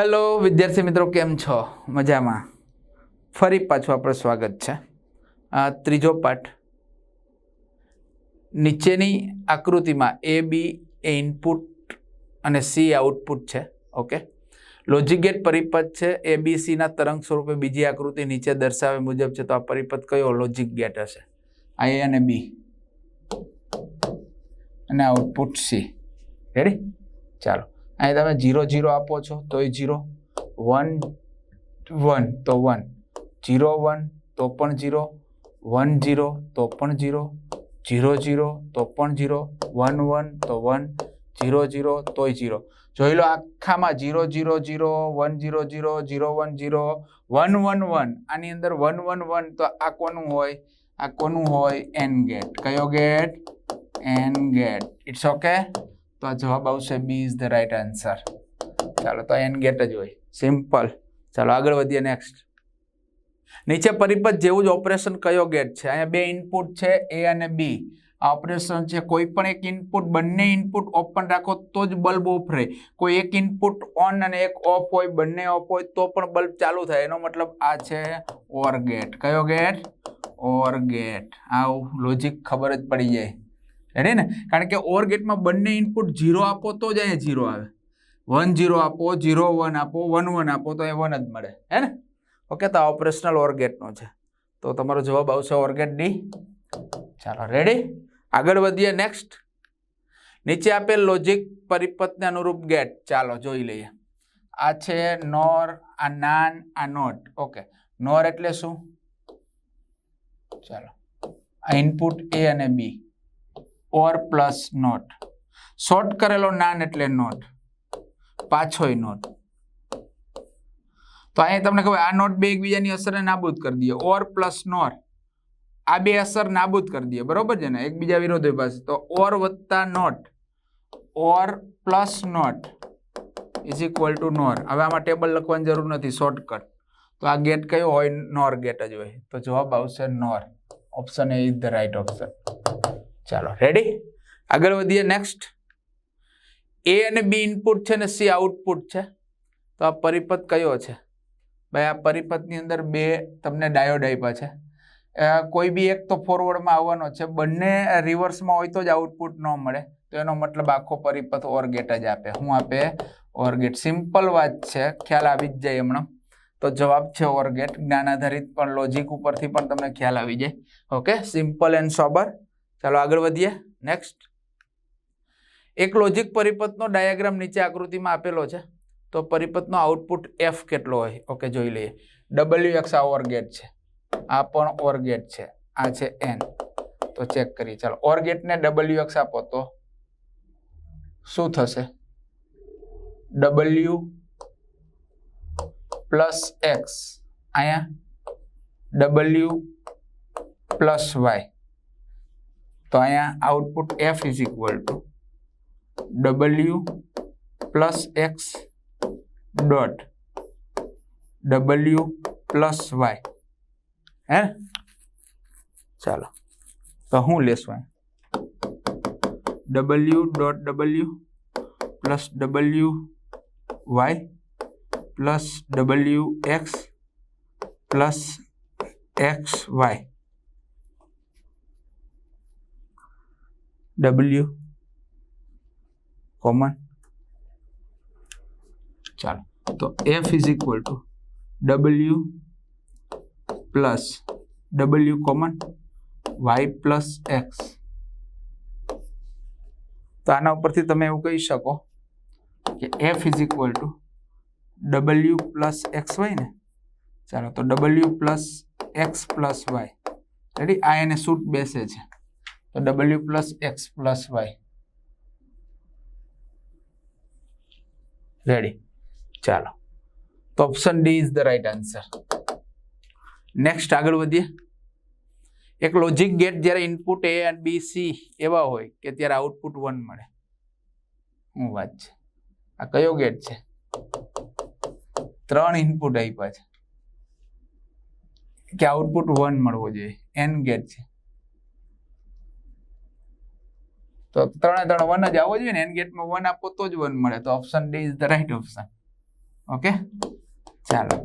Hello વિદ્યાર્થી મિત્રો, કેમ છો? મજામાં? ફરી પાછું આપણું સ્વાગત છે. આ ત્રીજો પાઠ. નીચેની આકૃતિમાં એ બી એ ઇનપુટ અને સી આઉટપુટ છે. ઓકે લોજિક ગેટ પરિપથ છે. એ બી સીના તરંગ સ્વરૂપે બીજી આકૃતિ નીચે દર્શાવે મુજબ છે. તો આ પરિપથ કયો? લોજિક ગેટ હશે. આ એ અને બી અને આઉટપુટ સી રેડી ચાલો. અહીં તમે જીરો જીરો આપો છો તોય જીરો વન વન તો વન જીરો વન તો પણ જીરો વન જીરો તો પણ જીરો જીરો જીરો તો પણ જીરો વન વન તો વન જીરો જીરો તોય જીરો જોઈ લો આખામાં zero zero zero one zero zero zero one zero one one one આની અંદર વન વન વન તો આ કોનું હોય? આ કોનું હોય? એન ગેટ કયો gate N gate it's okay તો આ જવાબ આવશે B is the right answer. ચાલો, તો એન ગેટ જ હોય. સિમ્પલ. ચાલો, આગળ વધીએ નેક્સ્ટ. નીચે પરિપથ જેવું જ ઓપરેશન કયો ગેટ છે? અહીંયા બે ઇનપુટ છે, એ અને બી. આ ઓપરેશન છે, કોઈ પણ એક ઇનપુટ, બંને ઇનપુટ ઓપન રાખો તો જ બલ્બ ઓફ રહે. કોઈ એક ઇનપુટ ઓન અને એક ઓફ હોય, બંને ઓફ હોય, તો પણ બલ્બ ચાલુ થાય. એનો મતલબ આ છે ઓર ગેટ. કયો ગેટ? OR gate. આવું લોજિક ખબર જ પડી જાય. રેડી ને? કારણ કે ઓર ગેટમાં બંને ઇનપુટ ઝીરો આપો તો જ અહીંયા ઝીરો આવે. વન ઝીરો આપો ઝીરો વન આપો વન વન આપો તો એ વન જ મળે. હે ને? ઓકે તો ઓપરેશનલ ઓર ગેટનો છે. તો તમારો જવાબ આવશે ઓર ગેટ ડી ચાલો રેડી આગળ વધીએ નેક્સ્ટ નીચે આપેલ લોજિક પરિપથને અનુરૂપ ગેટ. ચાલો, જોઈ લઈએ. આ છે નોર આ નાન આ નોટ ઓકે નોર એટલે શું? ચાલો. આ ઇનપુટ એ અને B OR plus NOT. Short કરેલો નાન એટલે નોટ. પાછોય નોટ. તો અહીંયા તમને ખબર, આ નોટ બે એકબીજાની અસરને નાબૂદ કરી દઈએ ઓર પ્લસ નોર. આ બે અસર નાબૂદ કરી દઈએ બરોબર છે ને? એકબીજા વિરોધી પાસે. તો ઓર વત્તા NOT. OR plus NOT is equal to NOR. હવે આમાં ટેબલ લખવાની જરૂર નથી. શોર્ટકટ. તો આ ગેટ કયો હોય? નોર ગેટ જ હોય. તો જવાબ આવશે NOR. Option A is the right option ચાલો રેડી આગળ વધીએ નેક્સ્ટ એ અને બી ઇનપુટ છે ને સી આઉટપુટ છે. તો આ પરિપથ કયો છે? ભાઈ, આ પરિપથની અંદર બે તમને ડાયોડ આપ્યા છે. કોઈ બી એક તો ફોરવર્ડમાં આવવાનો છે. બંને રિવર્સમાં હોય તો જ આઉટપુટ ન મળે. તો એનો મતલબ આખો પરિપથ ઓરગેટ જ આપે. હું આપે ઓરગેટ સિમ્પલ વાત છે. ખ્યાલ આવી જ જાય હમણાં તો જવાબ છે ઓરગેટ જ્ઞાન આધારિત પણ લોજિક ઉપરથી પણ તમને ખ્યાલ આવી જાય. ઓકે સિમ્પલ એન્ડ સોબર ચાલો આગળ વધીએ. નેક્સ્ટ એક લોજિક પરિપથનો ડાયાગ્રામ નીચે આકૃતિમાં આપેલો છે. તો પરિપથનો આઉટપુટ એફ કેટલો હોય? ઓકે જોઈ લઈએ. ડબલ્યુ એક્સ આ ઓર છે. આ પણ ઓર ગેટ છે. આ છે એન તો ચેક કરીએ. ચાલો ઓર ગેટને ડબલ્યુ એક્સ આપો તો શું થશે? ડબલ્યુ પ્લસ એક્સ અહીંયા ડબલ્યુ પ્લસ વાય તો અહીંયા output F is equal to W plus X dot W plus Y હે? ચાલો. તો હું લેશું W dot W plus W Y plus W X plus X Y W common ચાલો. તો F is equal to W plus W common Y plus X તો આના ઉપરથી તમે એવું કહી શકો કે F is equal to W plus X Y ને? ચાલો, તો W plus X plus Y ready આ એને સૂટ બેસે છે. તો W plus X plus Y ready ચાલો. તો option D is the right answer next આગળ વધીએ. એક લોજિક ગેટ જ્યારે ઇનપુટ એ અને બી સી એવા હોય કે ત્યારે આઉટપુટ વન મળે. શું વાત છે. આ કયો ગેટ છે? ત્રણ ઇનપુટ આપ્યા છે. કે આઉટપુટ વન મળવો જોઈએ. એન ગેટ છે. તો ત્રણે ત્રણ વન જ આવવો જોઈએ ને, એન ગેટમાં વન આપો તો જ વન મળે. તો option D is the right option okay ચાલો.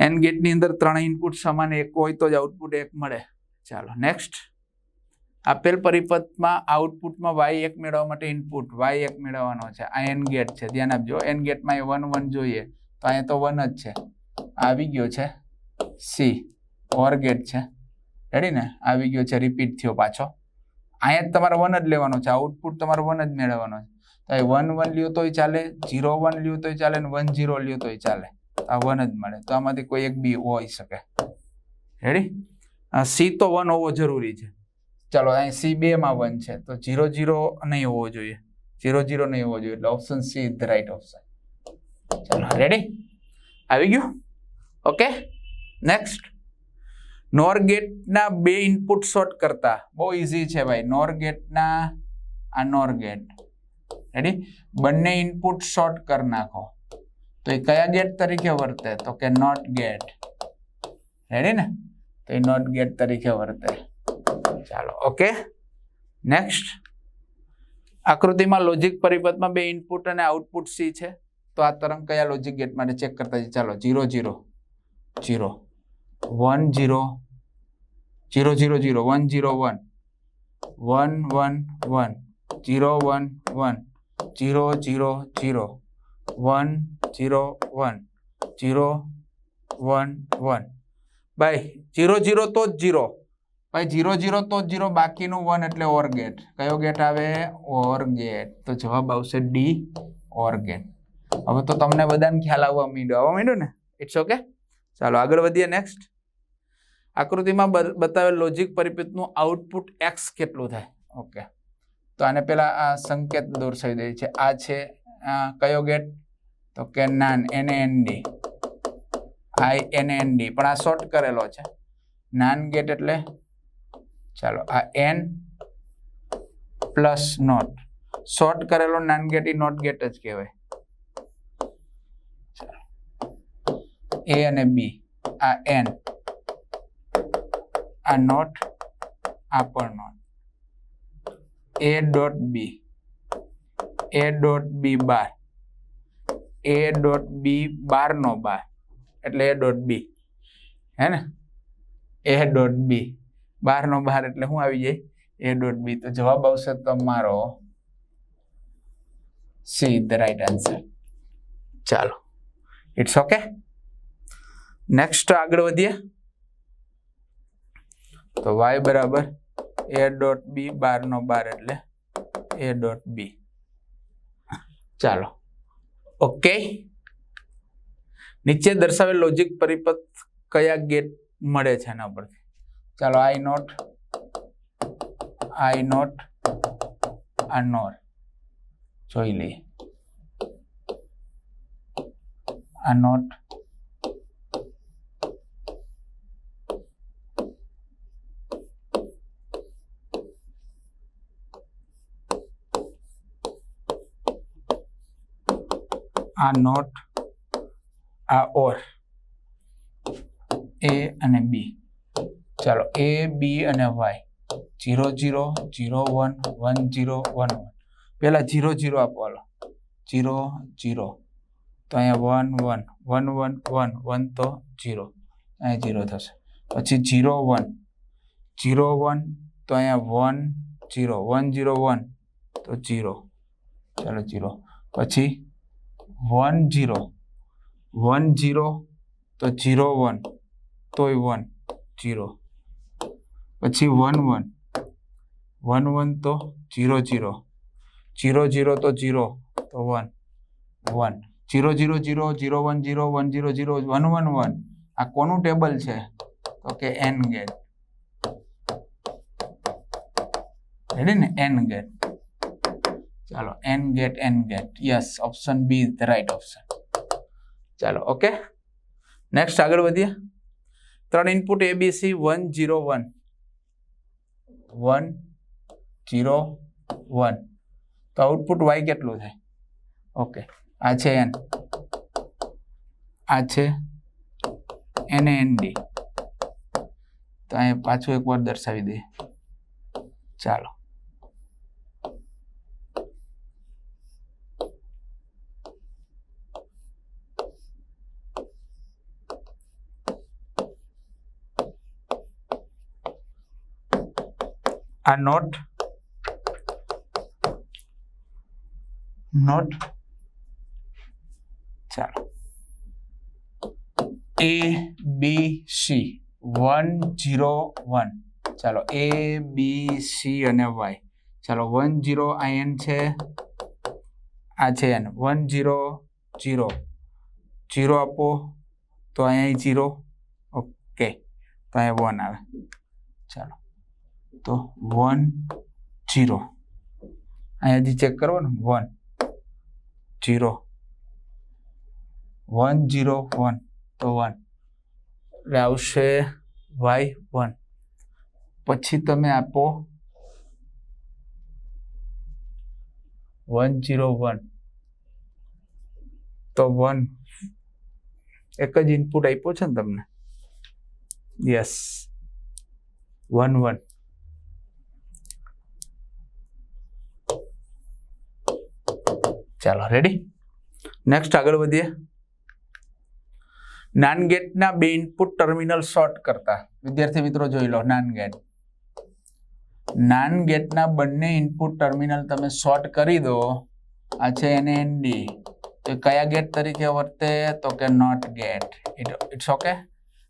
એન ગેટની અંદર ત્રણ ઇનપુટ સમાન, એક હોય તો જ આઉટપુટ એક મળે. ચાલો નેક્સ્ટ આપેલ પરિપથમાં આઉટપુટમાં વાય એક મેળવવા માટે ઇનપુટ વાય એક મેળવવાનો છે. આ એન ગેટ છે, ધ્યાન આપજો. એન ગેટમાં એ વન વન જોઈએ. તો અહીંયા તો વન જ છે. આવી ગયો છે સી ઓર ગેટ છે. રેડી ને? આવી ગયો છે. રિપીટ થયો પાછો. અહીંયા જ તમારે વન જ લેવાનો છે. આઉટપુટ તમારે વન જ મેળવવાનો છે. તો એ વન વન લ્યો તોય ચાલે જીરો વન લ્યો તોય ચાલે અને વન જીરો લ્યો તોય ચાલે. આ વન જ મળે. તો આમાંથી કોઈ એક બી હોઈ શકે. રેડી સી તો વન હોવો જરૂરી છે. ચાલો, અહીં સી બેમાં વન છે. તો જીરો જીરો નહીં હોવો જોઈએ. જીરો જીરો નહીં હોવો જોઈએ. એટલે option C is the right option ચાલો રેડી આવી ગયું? ઓકે નેક્સ્ટ નોર ગેટના બે ઇનપુટ શોર્ટ કરતા. બહુ ઇઝી છે ભાઈ. નોર ગેટના, આ નોર ગેટ. રેડી બંને ઇનપુટ શોર્ટ કરી નાખો. તો એ કયા ગેટ તરીકે વર્તે? તો કે નોટ ગેટ. રેડી ને? તો એ નોટ ગેટ તરીકે વર્તે. ચાલો ઓકે નેક્સ્ટ આકૃતિમાં લોજિક પરિપથમાં બે ઇનપુટ અને આઉટપુટ સી છે. તો આ તરંગ કયા લોજિક ગેટ માટે ચેક કરતા ચાલો zero zero zero one zero zero zero zero one zero one one one one zero one one zero zero zero one zero one zero one one ભાઈ zero zero તો જ zero ભાઈ zero zero તો zero બાકીનું one એટલે ઓર gate કયો gate આવે or get તો જવાબ આવશે ડી ઓર ગેટ હવે તો તમને બધાને ખ્યાલ આવવા માંડ્યો આવવા માંડ્યો ને ઇટ્સ ઓકે ચાલો આગળ વધીએ નેક્સ્ટ આકૃતિમાં બતાવેલ લોજિક પરિપથનું આઉટપુટ એક્સ કેટલું થાય? ઓકે તો આને પેલા આ સંકેત દર્શાવી દઈએ છે. આ છે કયો ગેટ તો કે નાન એને એન ડી આઈ એને ડી પણ આ શોર્ટ કરેલો છે. નાન ગેટ એટલે, ચાલો, આ એન પ્લસ નોટ શોર્ટ કરેલો નાન ગેટ ઈ નોટ ગેટ જ કહેવાય. એ અને બી આ એન આ નોટ આ પણ NOT A dot B A dot B bar A dot B bar નો બાર એટલે એ ડોટ બી હે ને એ ડોટ બી બાર નો બાર એટલે શું આવી જાય એ ડોટ બી તો જવાબ આવશે તમારો સી ધ રાઈટ આન્સર ચાલો ઇટ્સ ઓકે નેક્સ્ટ આગળ વધીએ. તો વાય બરાબર એ ડોટ બી બાર નો બાર એટલે એ ડોટ બી ચાલો. ઓકે નીચે દર્શાવેલ લોજિક પરિપથ કયા ગેટ મળે છે એના પરથી ચાલો આઈ નોટ આઈ નોટ આ નોર જોઈ લઈએ. આ નોટ આ નોટ, આ ઓર, એ અને બી. ચાલો, એ, બી અને Y. Zero zero zero, one one, zero, one one. પહેલાં જીરો જીરો આપો, હાલો. Zero zero. તો અહીંયા one one. One one one. One તો જીરો. અહીંયા જીરો થશે. પછી જીરો, વન. Zero, one. તો અહીંયા one, zero. One zero, one. તો જીરો. ચાલો, જીરો. પછી વન જીરો વન જીરો તો જીરો વન, તોય વન જીરો પછી વન વન વન વન તો જીરો જીરો જીરો જીરો તો જીરો તો one one. Zero zero zero zero one zero one zero zero one one one. આ કોનું table છે? તો કે એન ગેટ. રેડી ને? AND gate. ચાલો AND gate AND gate yes option B is the right option ચાલો okay next આગળ વધીએ ત્રણ input A B C one zero one one zero one તો આઉટપુટ વાય કેટલું થાય ઓકે આ છે એન આ છે એન એન ડી તો અહીંયા પાછું એકવાર દર્શાવી દઈએ ચાલો આ નોટ નોટ. ચાલો. A B C one zero one ચાલો એ બી સી અને વાય ચાલો વન જીરો આ એન છે. આ છે AND one zero zero zero આપો, તો અહીંયા જીરો ઓકે તો અહીંયા વન આવે. ચાલો. તો વન જીરો. અહીંયાથી ચેક કરો ને one zero. One zero one. તો વન. એટલે આવશે વાય વન. પછી તમે આપો વન જીરો વન. તો વન. એક જ ઇનપુટ આપ્યો છે ને તમને? Yes one one. ચાલો રેડી નેક્સ્ટ આગળ વધીએ. નાન ગેટના બે ઇનપુટ ટર્મિનલ શોર્ટ કરતા. વિદ્યાર્થી મિત્રો જોઈ લો નાન ગેટ. નાન ગેટના બંને ઇનપુટ ટર્મિનલ તમે શોર્ટ કરી દો. આ છે એને એનડી તો કયા ગેટ તરીકે વર્તે? તો કે નોટ ગેટ. ઇટ્સ ઓકે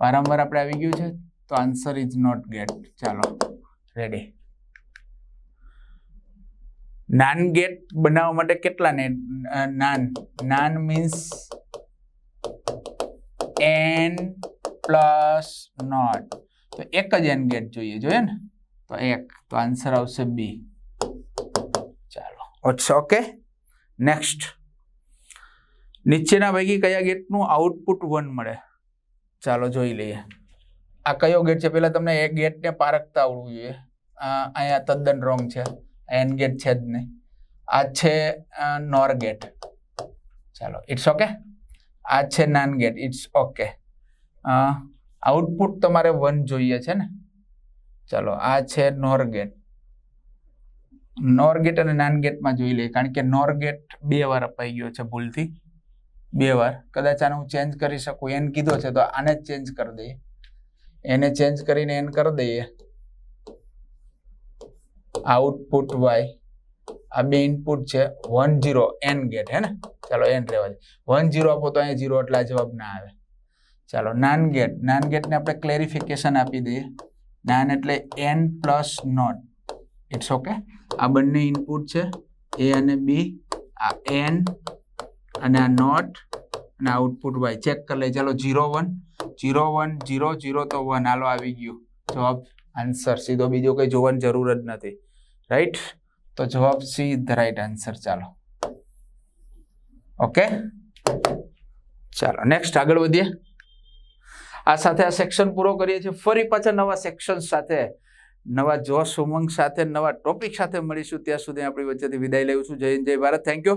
વારંવાર આપણે આવી ગયું છે? તો આન્સર ઇઝ નોટ ગેટ ચાલો રેડી નાન ગેટ બનાવવા માટે કેટલા ને? NAND. NAND means AND plus NOT તો એક જ એન ગેટ જોઈએ જોઈએ ને? તો એક. તો આન્સર આવશે બી ચાલો. અચ્છા ઓકે નેક્સ્ટ નીચેના પૈકી કયા ગેટનું આઉટપુટ વન મળે? ચાલો જોઈ લઈએ. આ કયો ગેટ છે? પહેલાં તમને એક ગેટને પારખતા આવડવું જોઈએ. અહીંયા તદ્દન રોંગ છે. એન ગેટ છે જ નહીં. આ છે નોર ગેટ ચાલો ઇટ્સ ઓકે આ છે NAND gate it's okay output તમારે વન જોઈએ છે ને? ચાલો, આ છે નોર ગેટ નોર ગેટ અને નાન ગેટમાં જોઈ લઈએ, કારણ કે નોર ગેટ બે વાર અપાઈ ગયો છે ભૂલથી. બે વાર. કદાચ આને હું ચેન્જ કરી શકું. એન કીધો છે તો આને જ ચેન્જ કરી દઈએ. એને ચેન્જ કરીને એન કરી દઈએ. આઉટપુટ વાય આ બે ઇનપુટ છે વન જીરો એન ગેટ હે ને? ચાલો એન રહેવા દે. વન જીરો આપો તો અહીંયા જીરો એટલા જવાબ ના આવે. ચાલો, નાન ગેટ નાન ગેટને આપણે ક્લેરિફિકેશન આપી દઈએ. નાન એટલે AND plus NOT it's okay આ બંને ઇનપુટ છે. એ અને બી આ એન અને આ નોટ અને આઉટપુટ વાય ચેક કરી લઈએ ચાલો zero one zero one zero zero તો વન હાલો, આવી ગયું. જવાબ આન્સર સીધો બીજો કંઈ જોવાની જરૂર જ નથી. રાઈટ તો જવાબ સી ધ રાઈટ આન્સર ચાલો. ઓકે ચાલો નેક્સ્ટ આગળ વધીએ. આ સાથે આ સેક્શન પૂરો કરીએ છીએ. ફરી પાછા નવા સેક્શન સાથે, નવા જોશ ઉમંગ સાથે, નવા ટોપિક સાથે મળીશું. ત્યાં સુધી આપણી વચ્ચેથી વિદાય લેવું છું. જય જય ભારત. Thank you